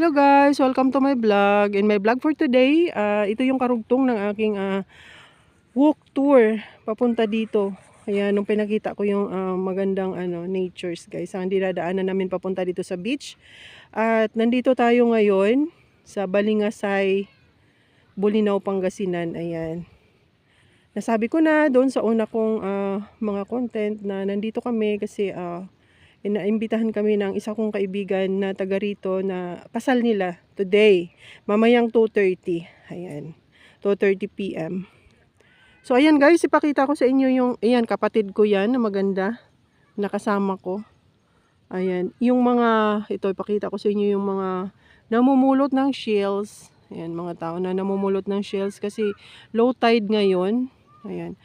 Hello guys, welcome to my vlog. In my vlog for today, ah, ito yung karugtong ng aking ah, walk tour papunta dito. Ayan, nung pinakita ko yung ah, magandang ano, natures guys. Ang dinadaanan namin papunta dito sa beach. At nandito tayo ngayon sa Balingasay, Bulinaw, Pangasinan. Ayan. Nasabi ko na doon sa una kong ah, mga content na nandito kami kasi ah, inaimbitahan kami ng isa kong kaibigan na taga rito na pasal nila today. Mamayang 2.30. Ayan. 2.30 p.m. So ayan guys, ipakita ko sa inyo yung, ayan kapatid ko yan na maganda. Nakasama ko. Ayan. Yung mga, ito ipakita ko sa inyo yung mga namumulot ng shells. Ayan, mga tao na namumulot ng shells kasi low tide ngayon. Ayan.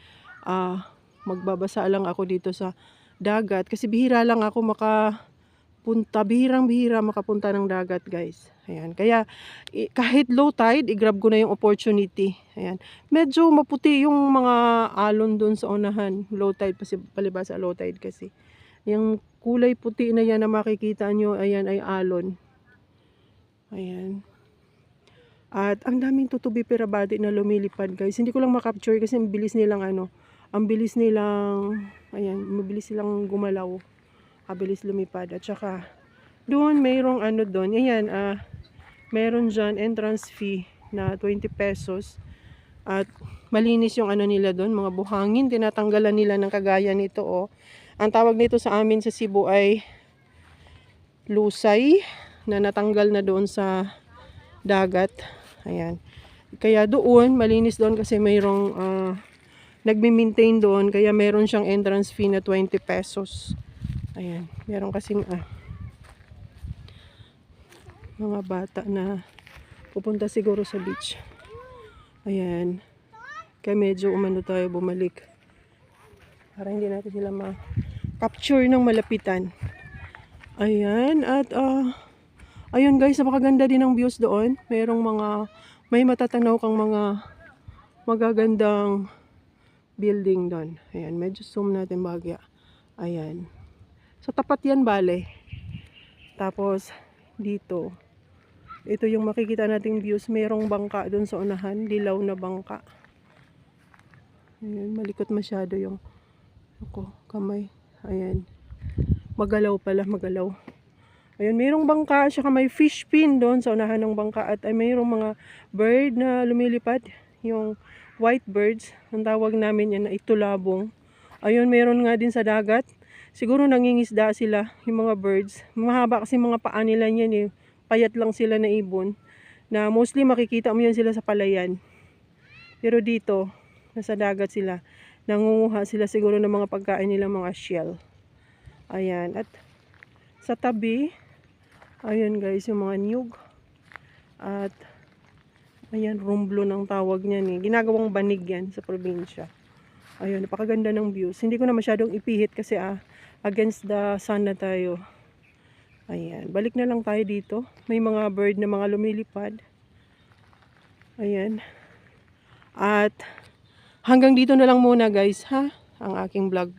Ah, magbabasa lang ako dito sa dagat kasi bihira lang ako makapunta, bihirang bihira makapunta ng dagat guys. Ayan. Kaya kahit low tide, i-grab ko na yung opportunity. Ayan. Medyo maputi yung mga alon doon sa unahan. Low tide kasi palibasa low tide kasi. Yung kulay puti na yan na makikita nyo, ayan ay alon. Ayan. At ang daming tutubi pirabati na lumilipad guys. Hindi ko lang makapture kasi ang bilis nilang ano, ang bilis nilang, ayan, mabilis silang gumalaw. Kabilis lumipad. At saka, doon mayroong ano doon, ayan, ah, meron dyan entrance fee na 20 pesos. At malinis yung ano nila doon, mga buhangin, tinatanggalan nila ng kagaya nito, oh. Ang tawag nito sa amin sa Cebu ay lusay na natanggal na doon sa dagat. Ayan. Kaya doon, malinis doon kasi mayroong ah, nagmi-maintain doon kaya meron siyang entrance fee na 20 pesos. Ayan, meron kasing ah, mga bata na pupunta siguro sa beach. Ayan. Kaya medyo umano tayo bumalik. Para hindi natin sila ma-capture ng malapitan. Ayan, at ah, ayun guys, napakaganda din ng views doon. Merong mga, may matatanaw kang mga magagandang building doon. Ayan, medyo zoom natin bagya. Ayan. So, tapat yan, bale. Tapos, dito. Ito yung makikita nating views. Merong bangka doon sa unahan. Dilaw na bangka. Ayan, malikot masyado yung ako, kamay. Ayan. Magalaw pala, magalaw. Ayun, mayroong bangka, saka may fish pin doon sa unahan ng bangka at ay mayroong mga bird na lumilipad. Yung white birds, ang tawag namin yan na itulabong. Ayun, mayroon nga din sa dagat. Siguro nangingisda sila, yung mga birds. Mahaba kasi mga paa nila yan eh. Payat lang sila na ibon. Na mostly makikita mo yan sila sa palayan. Pero dito, nasa dagat sila. Nangunguha sila siguro ng mga pagkain nila, mga shell. Ayan, at sa tabi, Ayan guys, yung mga niyog. At, ayan, rumblo ng tawag niyan eh. Ginagawang banig yan sa probinsya. Ayun, napakaganda ng views. Hindi ko na masyadong ipihit kasi ah, against the sun na tayo. Ayan, balik na lang tayo dito. May mga bird na mga lumilipad. Ayan. At, hanggang dito na lang muna guys ha, ang aking vlog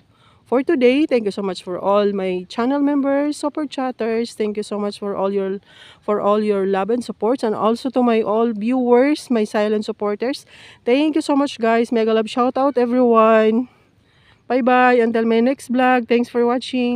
for today. Thank you so much for all my channel members, super chatters. Thank you so much for all your for all your love and supports and also to my all viewers, my silent supporters. Thank you so much guys. Mega love shout out everyone. Bye bye until my next vlog. Thanks for watching.